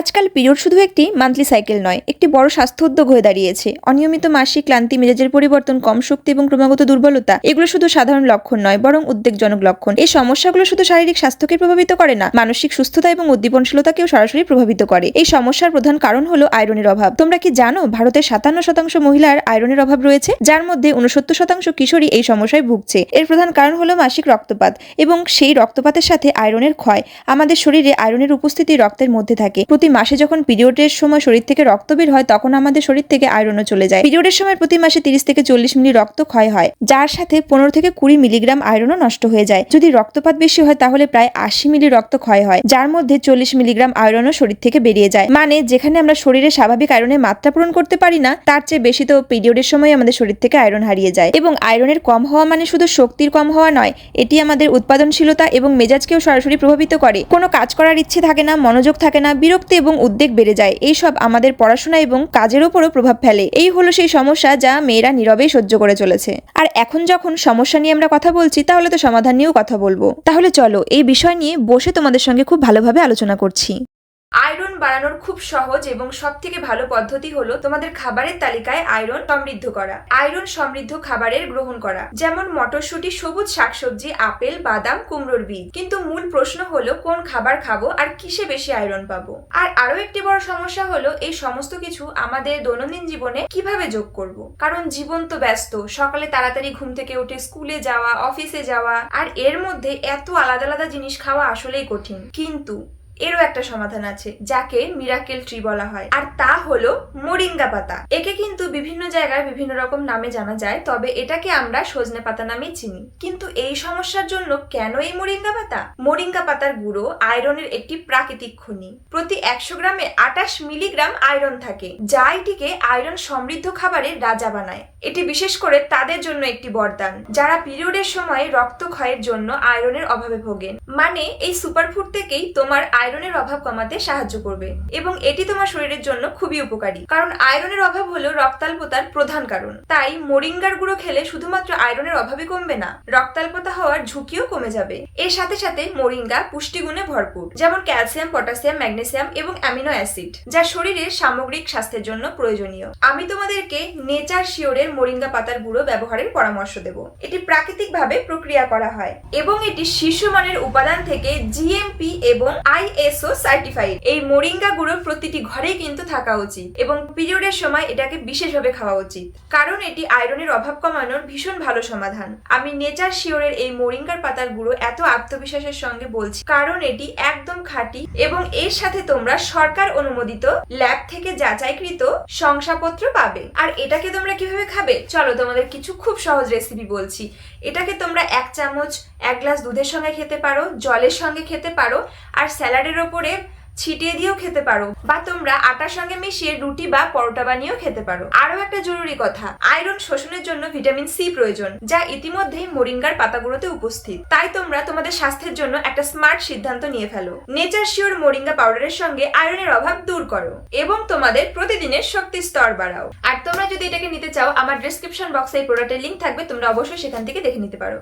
আজকাল পিরিয়ড শুধু একটি মান্থলি সাইকেল নয়, একটি বড় স্বাস্থ্য উদ্যোগ হয়ে দাঁড়িয়েছে। অনিয়মিত মাসিক ক্লান্তি, মেজাজের পরিবর্তন, কম শক্তি এবং ক্রমাগত দুর্বলতা, এগুলো শুধু সাধারণ লক্ষণ নয়, বরং উদ্বেগজনক লক্ষণ। এই সমস্যাগুলো শুধু শারীরিক স্বাস্থ্যকে প্রভাবিত করে না, মানসিক সুস্থতা এবং উদ্দীপনশীলতাকেও সরাসরি প্রভাবিত করে। এই সমস্যার প্রধান কারণ হলো আয়রনের অভাব। তোমরা কি জানো ভারতের সাতান্ন শতাংশ মহিলার আয়রনের অভাব রয়েছে? যার মধ্যে উনসত্তর শতাংশ কিশোরী এই সমস্যায় ভুগছে। এর প্রধান কারণ হলো মাসিক রক্তপাত এবং সেই রক্তপাতের সাথে আয়রনের ক্ষয়। আমাদের শরীরে আয়রনের উপস্থিতি রক্তের মধ্যে থাকে। প্রতি মাসে যখন পিরিয়ডের সময় শরীর থেকে রক্ত বের হয়, তখন আমাদের শরীর থেকে আয়রনও চলে যায়। পিরিয়ডের সময় প্রতি মাসে তিরিশ থেকে চল্লিশ মিলি রক্ত ক্ষয় হয়, যার সাথে পনেরো থেকে কুড়ি মিলিগ্রাম আয়রনও নষ্ট হয়ে যায়। যদি রক্তপাত বেশি হয়, তাহলে প্রায় আশি মিলি রক্ত ক্ষয় হয়, যার মধ্যে চল্লিশ মিলিগ্রাম আয়রনও শরীর থেকে বেরিয়ে যায়। মানে যেখানে আমরা শরীরে স্বাভাবিক আয়রনের মাত্রা পূরণ করতে পারি না, তার চেয়ে বেশি তো পিরিয়ডের সময় আমাদের শরীর থেকে আয়রন হারিয়ে যায়। এবং আয়রনের কম হওয়া মানে শুধু শক্তির কম হওয়া নয়, এটি আমাদের উৎপাদনশীলতা এবং মেজাজকেও সরাসরি প্রভাবিত করে। কোনো কাজ করার ইচ্ছে থাকে না, মনোযোগ থাকে না, বিরক্তি এবং উদ্বেগ বেড়ে যায়। এইসব আমাদের পড়াশোনা এবং কাজের উপরও প্রভাব ফেলে। এই হলো সেই সমস্যা যা মেয়েরা নীরবেই সহ্য করে চলেছে। আর এখন যখন সমস্যা নিয়ে আমরা কথা বলছি, তাহলে তো সমাধান নিয়েও কথা বলব। তাহলে চলো এই বিষয় নিয়ে বসে তোমাদের সঙ্গে খুব ভালোভাবে আলোচনা করছি। আয়রন বাড়ানোর খুব সহজ এবং সব থেকে ভালো পদ্ধতি হলো তোমাদের খাবারের তালিকায় আয়রন সমৃদ্ধ করা, আয়রন সমৃদ্ধ খাবারের গ্রহণ করা। যেমন মটরশুঁটি, সবুজ শাকসবজি, আপেল, বাদাম, কুমড়োর বীজ। কিন্তু মূল প্রশ্ন হলো, কোন খাবার খাব আর কিসে বেশি আয়রন পাবো? আর আরও একটি বড় সমস্যা হলো, এই সমস্ত কিছু আমাদের দৈনন্দিন জীবনে কীভাবে যোগ করব? কারণ জীবন তো ব্যস্ত, সকালে তাড়াতাড়ি ঘুম থেকে উঠে স্কুলে যাওয়া, অফিসে যাওয়া, আর এর মধ্যে এত আলাদা আলাদা জিনিস খাওয়া আসলেই কঠিন। কিন্তু এরও একটা সমাধান আছে, যাকে মিরাকেল ট্রি বলা হয়। আর তা হলো মোরিঙ্গা পাতা। একে কিন্তু বিভিন্ন জায়গায় বিভিন্ন রকম নামে জানা যায়, তবে এটাকে আমরা সজনে পাতা নামেই চিনি। কিন্তু এই সমস্যার জন্য কেন এই মোরিঙ্গা পাতা? মোরিঙ্গা পাতার গুঁড়ো আয়রনের একটি প্রাকৃতিক খনি। প্রতি একশো গ্রামে আটাশ মিলিগ্রাম আয়রন থাকে, যা এটিকে আয়রন সমৃদ্ধ খাবারের রাজা বানায়। এটি বিশেষ করে তাদের জন্য একটি বরদান, যারা পিরিয়ডের সময় রক্তক্ষয়ের জন্য আয়রনের অভাবে ভোগেন। মানে এই সুপারফুড থেকেই তোমার আয়রনের অভাব কমাতে সাহায্য করবে এবং এটি তোমার শরীরের জন্য খুবই উপকারী। কারণ আয়রনের অভাব হলো রক্তাল্পতার প্রধান কারণ। তাই মোরিঙ্গার গুঁড়ো খেলে শুধুমাত্র আয়রনের অভাবই কমবে না, রক্তাল্পতা হওয়ার ঝুঁকিও কমে যাবে। এর সাথে সাথে মোরিঙ্গা পুষ্টিগুণে ভরপুর, যেমন ক্যালসিয়াম, পটাশিয়াম, ম্যাগনেসিয়াম এবং অ্যামিনো অ্যাসিড, যা শরীরের সামগ্রিক স্বাস্থ্যের জন্য প্রয়োজনীয়। আমি তোমাদেরকে নেচার শিওরের মোরিঙ্গা পাতার গুঁড়ো ব্যবহারের পরামর্শ দেব। এটি প্রাকৃতিকভাবে প্রক্রিয়া করা হয় এবং এটি শীর্ষমানের উপাদান থেকে জিএমপি এবং আইএসও সার্টিফাইড এই মোরিঙ্গা গুঁড়ো প্রতিটি ঘরেই কিন্তু থাকা উচিত এবং পিরিয়ডের সময় এটাকে বিশেষভাবে খাওয়া উচিত। কারণ এটি আয়রনের অভাব কমানোর ভীষণ ভালো সমাধান। আমি নেচার শিওরের এই মোরিঙ্গার পাতার গুঁড়ো এত আত্মবিশ্বাসের সঙ্গে বলছি। কারণ এটি একদম খাঁটি এবং এর সাথে তোমরা সরকার অনুমোদিত ল্যাব থেকে যাচাইকৃত শংসাপত্র পাবে। আর এটাকে তোমরা কীভাবে খাবে? চলো তোমাদের কিছু খুব সহজ রেসিপি বলছি। এটাকে তোমরা এক চামচ, এক গ্লাস দুধের সঙ্গে খেতে পারো, জলের সঙ্গে খেতে পারো, আর স্যালাডের ওপরে ছিটিয়ে দিয়েও খেতে পারো। বা তোমরা আটার সঙ্গে মিশিয়ে রুটি বা পরোটা বানিয়েও খেতে পারো। আরও একটা জরুরি কথা, আয়রন শোষণের জন্য ভিটামিন সি প্রয়োজন, যা ইতিমধ্যেই মোরিঙ্গার পাতাগুলোতে উপস্থিত। তাই তোমরা তোমাদের স্বাস্থ্যের জন্য একটা স্মার্ট সিদ্ধান্ত নিয়ে ফেলো। নেচার শিওর মোরিঙ্গা পাউডারের সঙ্গে আয়রনের অভাব দূর করো এবং তোমাদের প্রতিদিনের শক্তি স্তর বাড়াও। আর তোমরা যদি এটাকে নিতে চাও, আমার ডেসক্রিপশন বক্সে এই প্রোডাক্টের লিঙ্ক থাকবে, তোমরা অবশ্যই সেখান থেকে দেখে নিতে পারো।